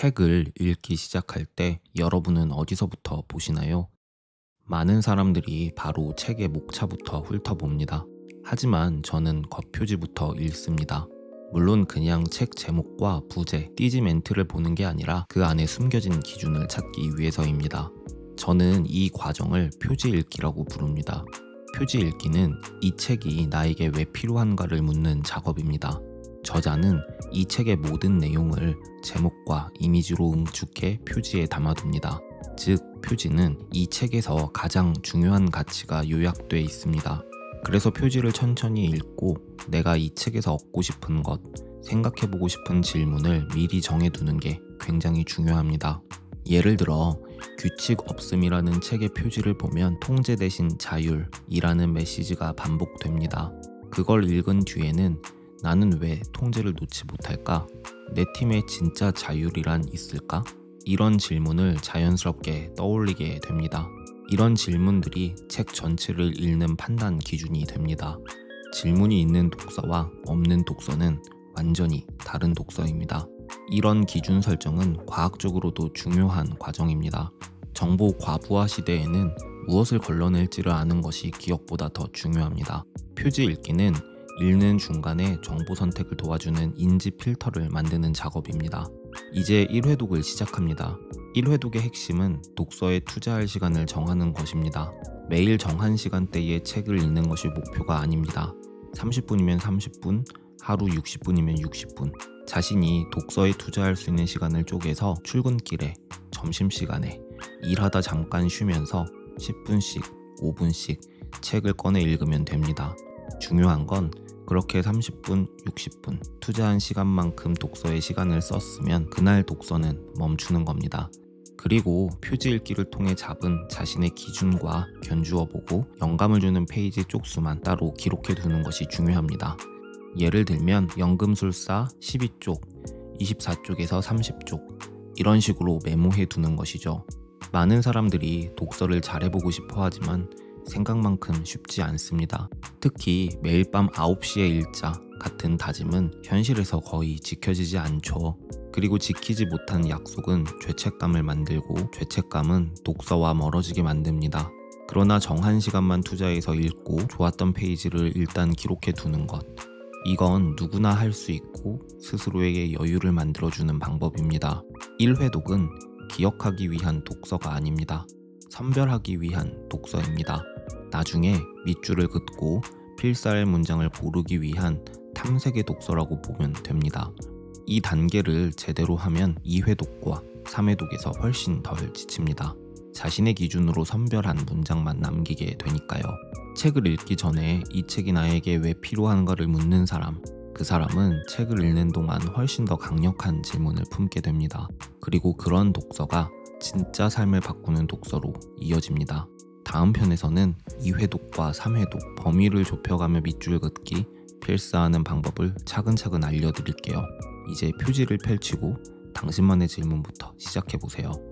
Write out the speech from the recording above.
책을 읽기 시작할 때 여러분은 어디서부터 보시나요? 많은 사람들이 바로 책의 목차부터 훑어봅니다. 하지만 저는 겉표지부터 읽습니다. 물론 그냥 책 제목과 부제, 띠지 멘트를 보는 게 아니라 그 안에 숨겨진 기준을 찾기 위해서입니다. 저는 이 과정을 표지 읽기라고 부릅니다. 표지 읽기는 이 책이 나에게 왜 필요한가를 묻는 작업입니다. 저자는 이 책의 모든 내용을 제목과 이미지로 응축해 표지에 담아둡니다. 즉, 표지는 이 책에서 가장 중요한 가치가 요약돼 있습니다. 그래서 표지를 천천히 읽고 내가 이 책에서 얻고 싶은 것, 생각해보고 싶은 질문을 미리 정해두는 게 굉장히 중요합니다. 예를 들어, 규칙 없음이라는 책의 표지를 보면 통제 대신 자율이라는 메시지가 반복됩니다. 그걸 읽은 뒤에는 나는 왜 통제를 놓지 못할까? 내 팀에 진짜 자율이란 있을까? 이런 질문을 자연스럽게 떠올리게 됩니다. 이런 질문들이 책 전체를 읽는 판단 기준이 됩니다. 질문이 있는 독서와 없는 독서는 완전히 다른 독서입니다. 이런 기준 설정은 과학적으로도 중요한 과정입니다. 정보 과부하 시대에는 무엇을 걸러낼지를 아는 것이 기억보다 더 중요합니다. 표지 읽기는 읽는 중간에 정보 선택을 도와주는 인지 필터를 만드는 작업입니다. 이제 1회독을 시작합니다. 1회독의 핵심은 독서에 투자할 시간을 정하는 것입니다. 매일 정한 시간대에 책을 읽는 것이 목표가 아닙니다. 30분이면 30분, 하루 60분이면 60분. 자신이 독서에 투자할 수 있는 시간을 쪼개서 출근길에, 점심시간에, 일하다 잠깐 쉬면서 10분씩, 5분씩 책을 꺼내 읽으면 됩니다. 중요한 건 그렇게 30분, 60분 투자한 시간만큼 독서에 시간을 썼으면 그날 독서는 멈추는 겁니다. 그리고 표지 읽기를 통해 잡은 자신의 기준과 견주어 보고 영감을 주는 페이지 쪽수만 따로 기록해 두는 것이 중요합니다. 예를 들면 연금술사 12쪽, 24쪽에서 30쪽 이런 식으로 메모해 두는 것이죠. 많은 사람들이 독서를 잘해보고 싶어 하지만 생각만큼 쉽지 않습니다. 특히 매일 밤 9시에 읽자 같은 다짐은 현실에서 거의 지켜지지 않죠. 그리고 지키지 못한 약속은 죄책감을 만들고 죄책감은 독서와 멀어지게 만듭니다. 그러나 정한 시간만 투자해서 읽고 좋았던 페이지를 일단 기록해 두는 것. 이건 누구나 할 수 있고 스스로에게 여유를 만들어주는 방법입니다. 1회 독은 기억하기 위한 독서가 아닙니다. 선별하기 위한 독서입니다. 나중에 밑줄을 긋고 필사할 문장을 고르기 위한 탐색의 독서라고 보면 됩니다. 이 단계를 제대로 하면 2회독과 3회독에서 훨씬 덜 지칩니다. 자신의 기준으로 선별한 문장만 남기게 되니까요. 책을 읽기 전에 이 책이 나에게 왜 필요한가를 묻는 사람, 그 사람은 책을 읽는 동안 훨씬 더 강력한 질문을 품게 됩니다. 그리고 그런 독서가 진짜 삶을 바꾸는 독서로 이어집니다. 다음 편에서는 2회독과 3회독 범위를 좁혀가며 밑줄 긋기 필사하는 방법을 차근차근 알려드릴게요. 이제 표지를 펼치고 당신만의 질문부터 시작해보세요.